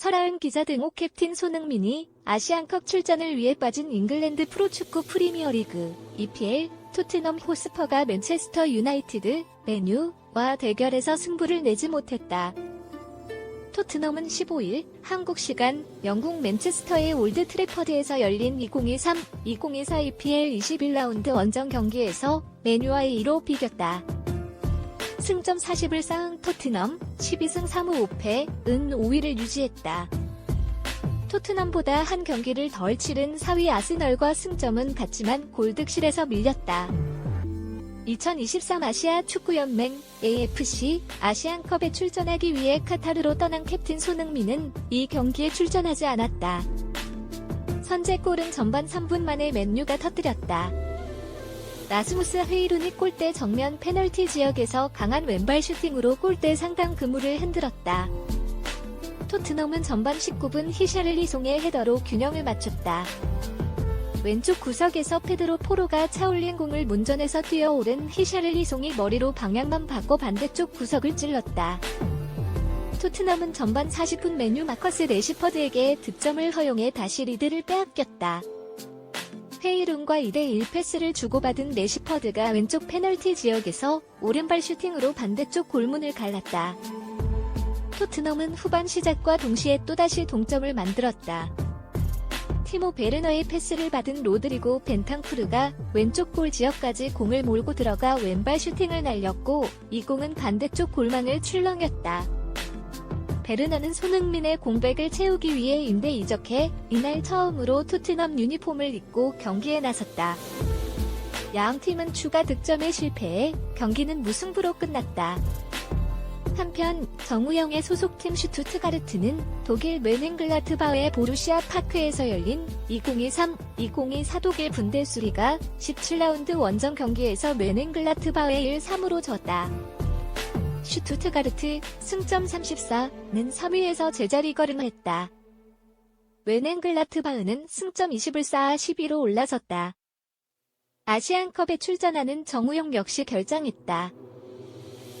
설아은 기자 등호 캡틴 손흥민이 아시안컵 출전을 위해 빠진 잉글랜드 프로축구 프리미어리그 EPL 토트넘 호스퍼가 맨체스터 유나이티드 메뉴와 대결에서 승부를 내지 못했다. 토트넘은 15일 한국 시간 영국 맨체스터의 올드 트래퍼드에서 열린 2023-2024 EPL 21라운드 원정 경기에서 메뉴와 2로 비겼다. 승점 40을 쌓은 토트넘 12승 3무 5패 은 5위를 유지했다. 토트넘보다 한 경기를 덜 치른 4위 아스널과 승점은 같지만 골득실에서 밀렸다. 2023 아시아 축구연맹 AFC 아시안컵에 출전하기 위해 카타르로 떠난 캡틴 손흥민은 이 경기에 출전하지 않았다. 선제골은 전반 3분 만에 맨유가 터뜨렸다. 라스무스 헤이룬이 골대 정면 페널티 지역에서 강한 왼발 슈팅으로 골대 상단 그물을 흔들었다. 토트넘은 전반 19분 히샤를리송의 헤더로 균형을 맞췄다. 왼쪽 구석에서 페드로 포로가 차올린 공을 문전에서 뛰어오른 히샤를리송이 머리로 방향만 바꿔 반대쪽 구석을 찔렀다. 토트넘은 전반 40분 메뉴 마커스 레시퍼드에게 득점을 허용해 다시 리드를 빼앗겼다. 페이룬과 2대1 패스를 주고받은 레시퍼드가 왼쪽 페널티 지역에서 오른발 슈팅으로 반대쪽 골문을 갈랐다. 토트넘은 후반 시작과 동시에 또다시 동점을 만들었다. 티모 베르너의 패스를 받은 로드리고 벤탕쿠르가 왼쪽 골 지역까지 공을 몰고 들어가 왼발 슈팅을 날렸고 이 공은 반대쪽 골망을 출렁였다. 베르너는 손흥민의 공백을 채우기 위해 임대 이적해 이날 처음으로 토트넘 유니폼을 입고 경기에 나섰다. 양 팀은 추가 득점에 실패해 경기는 무승부로 끝났다. 한편 정우영의 소속팀 슈투트가르트는 독일 멘행글라트바우의 보루시아 파크에서 열린 2023-2024 독일 분데스리가 17라운드 원정 경기에서 멘행글라트바우에 1-3으로 졌다. 슈투트가르트 승점 34는 3위에서 제자리 걸음했다. 웨넨글라트바흐는 승점 20을 쌓아 10위로 올라섰다. 아시안컵에 출전하는 정우영 역시 결장했다.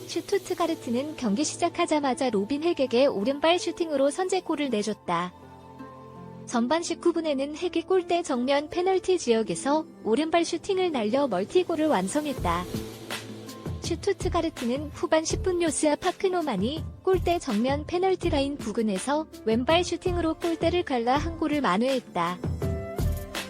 슈투트가르트는 경기 시작하자마자 로빈 핵에게 오른발 슈팅으로 선제골을 내줬다. 전반 19분에는 핵이 골대 정면 페널티 지역에서 오른발 슈팅을 날려 멀티골을 완성했다. 슈투트가르트는 후반 10분 요스아 파크노만이 골대 정면 페널티 라인 부근에서 왼발 슈팅으로 골대를 갈라 한 골을 만회했다.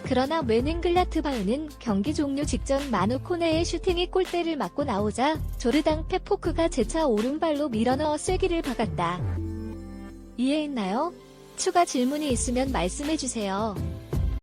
그러나 웨넨글라트바흐는 경기 종료 직전 마누 코네의 슈팅이 골대를 맞고 나오자 조르당 페포크가 재차 오른발로 밀어넣어 쐐기를 박았다. 이해했나요? 추가 질문이 있으면 말씀해주세요.